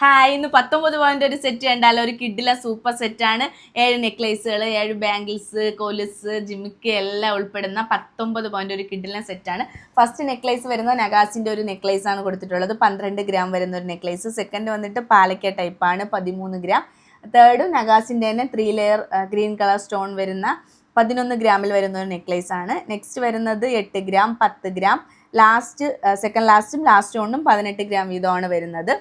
Hi ഇന്ന് പത്തൊമ്പത് point ഒരു സെറ്റ് കണ്ടാലോ ഒരു കിഡിലെ സൂപ്പർ സെറ്റാണ് ഏഴ് നെക്ലേസുകൾ ഏഴ് ബാംഗിൾസ് കോലിസ് ജിമിക്ക് എല്ലാം ഉൾപ്പെടുന്ന പത്തൊമ്പത് പോയിന്റ് ഒരു കിഡിലെ സെറ്റാണ് ഫസ്റ്റ് നെക്ലേസ് വരുന്ന നഗാസിന്റെ ഒരു നെക്ലേസ് ആണ് കൊടുത്തിട്ടുള്ളത്. പന്ത്രണ്ട് ഗ്രാം വരുന്ന ഒരു നെക്ലേസ് സെക്കൻഡ് വന്നിട്ട് പാലക്ക ടൈപ്പാണ് പതിമൂന്ന് ഗ്രാം തേർഡ് നഗാസിന്റെ തന്നെ three layer green colour stone വരുന്ന പതിനൊന്ന് ഗ്രാമിൽ വരുന്ന ഒരു നെക്ലേസ് ആണ്. നെക്സ്റ്റ് വരുന്നത് എട്ട് ഗ്രാം പത്ത് ഗ്രാം ലാസ്റ്റ് സെക്കൻഡ് ലാസ്റ്റും ലാസ്റ്റ് കൊണ്ടും പതിനെട്ട് ഗ്രാം വീതമാണ് വരുന്നത്.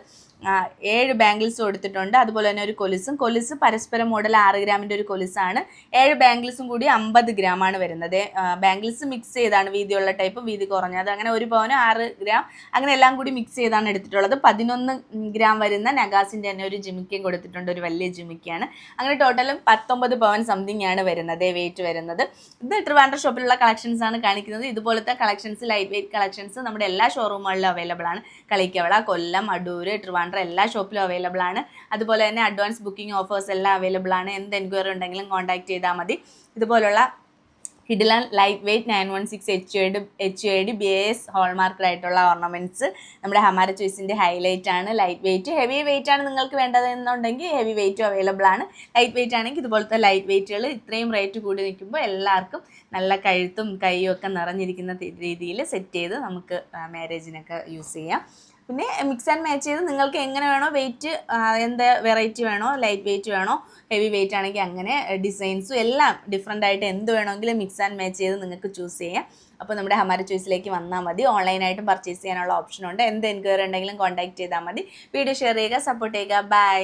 ഏഴ് ബാംഗിൾസ് കൊടുത്തിട്ടുണ്ട് അതുപോലെ തന്നെ ഒരു കൊലുസും. കൊലുസ് പരസ്പരം മോഡൽ ആറ് ഗ്രാമിന്റെ ഒരു കൊലുസാണ്. ഏഴ് ബാംഗിൾസും കൂടി അമ്പത് ഗ്രാമാണ് വരുന്നത്. ബാംഗിൾസ് മിക്സ് ചെയ്താണ് വീതിയുള്ള ടൈപ്പ് വീതി കുറഞ്ഞത്. അങ്ങനെ ഒരു പവന് ആറ് ഗ്രാം. അങ്ങനെ എല്ലാം കൂടി മിക്സ് ചെയ്താണ് എടുത്തിട്ടുള്ളത്. പതിനൊന്ന് ഗ്രാം വരുന്ന നഗാസിന്റെ തന്നെ ഒരു ജിമിക്കയും കൊടുത്തിട്ടുണ്ട്. ഒരു വലിയ ജിമിക്കയാണ്. അങ്ങനെ ടോട്ടലും പത്തൊമ്പത് പവൻ സംതിങ് ആണ് വരുന്നത് വെയിറ്റ് വരുന്നത്. ഇത് ട്രിവാൻഡ്ര ഷോപ്പിലുള്ള കളക്ഷൻസ് ആണ് കാണിക്കുന്നത്. ഇതുപോലത്തെ കളക്ഷൻസ് ലൈറ്റ് വെയിറ്റ് കളക്ഷൻസ് നമ്മുടെ എല്ലാ ഷോറൂമുകളിലും അവൈലബിൾ ആണ്. കളിക്കവള കൊല്ലം അടൂര് ട്രിവാൻഡ്രം എല്ലാ ഷോപ്പിലും അവൈലബിൾ ആണ്. അതുപോലെ തന്നെ അഡ്വാൻസ് ബുക്കിംഗ് ഓഫേഴ്സ് എല്ലാം അവൈലബിൾ ആണ്. എന്ത് എൻക്വയറി ഉണ്ടെങ്കിലും കോൺടാക്ട് ചെയ്താൽ മതി. ഇതുപോലുള്ള ഹിഡിലൻ light weight nine one six H Ed H A D B S ഹോൾമാർക്കഡായിട്ടുള്ള ornaments നമ്മുടെ ഹമാര ചോയ്സിന്റെ ഹൈലൈറ്റ് ആണ്. ലൈറ്റ് വെയ്റ്റ് ഹെവി വെയ്റ്റ് ആണ് നിങ്ങൾക്ക് വേണ്ടതെന്നുണ്ടെങ്കിൽ ഹെവി വെയിറ്റും അവൈലബിൾ ആണ്. ലൈറ്റ് വെയ്റ്റ് ആണെങ്കിൽ ഇതുപോലത്തെ ലൈറ്റ് വെയ്റ്റുകൾ ഇത്രയും റേറ്റ് കൂടി നിൽക്കുമ്പോൾ എല്ലാവർക്കും നല്ല കഴുത്തും കൈയും ഒക്കെ നിറഞ്ഞിരിക്കുന്ന രീതിയിൽ സെറ്റ് ചെയ്ത് നമുക്ക് മാരേജിനൊക്കെ യൂസ് ചെയ്യാം. പിന്നെ മിക്സ് ആൻഡ് മാച്ച് ചെയ്ത് നിങ്ങൾക്ക് എങ്ങനെ വേണോ വെയിറ്റ് എന്ത് വെറൈറ്റി വേണോ ലൈറ്റ് വെയിറ്റ് വേണോ ഹെവി വെയിറ്റ് ആണെങ്കിൽ അങ്ങനെ ഡിസൈൻസും എല്ലാം ഡിഫറെന്റ് ആയിട്ട് എന്ത് വേണമെങ്കിലും മിക്സ് ആൻഡ് മാച്ച് ചെയ്ത് നിങ്ങൾക്ക് ചൂസ് ചെയ്യാം. അപ്പോൾ നമ്മുടെ ഹമാര ചോയ്സിലേക്ക് വന്നാൽ മതി. ഓൺലൈനായിട്ടും പർച്ചേസ് ചെയ്യാനുള്ള ഓപ്ഷൻ ഉണ്ട്. എന്ത് എൻക്വയറി ഉണ്ടെങ്കിലും കോൺടാക്ട് ചെയ്താൽ മതി. വീഡിയോ ഷെയർ ചെയ്യുക സപ്പോർട്ട് ചെയ്യുക. ബൈ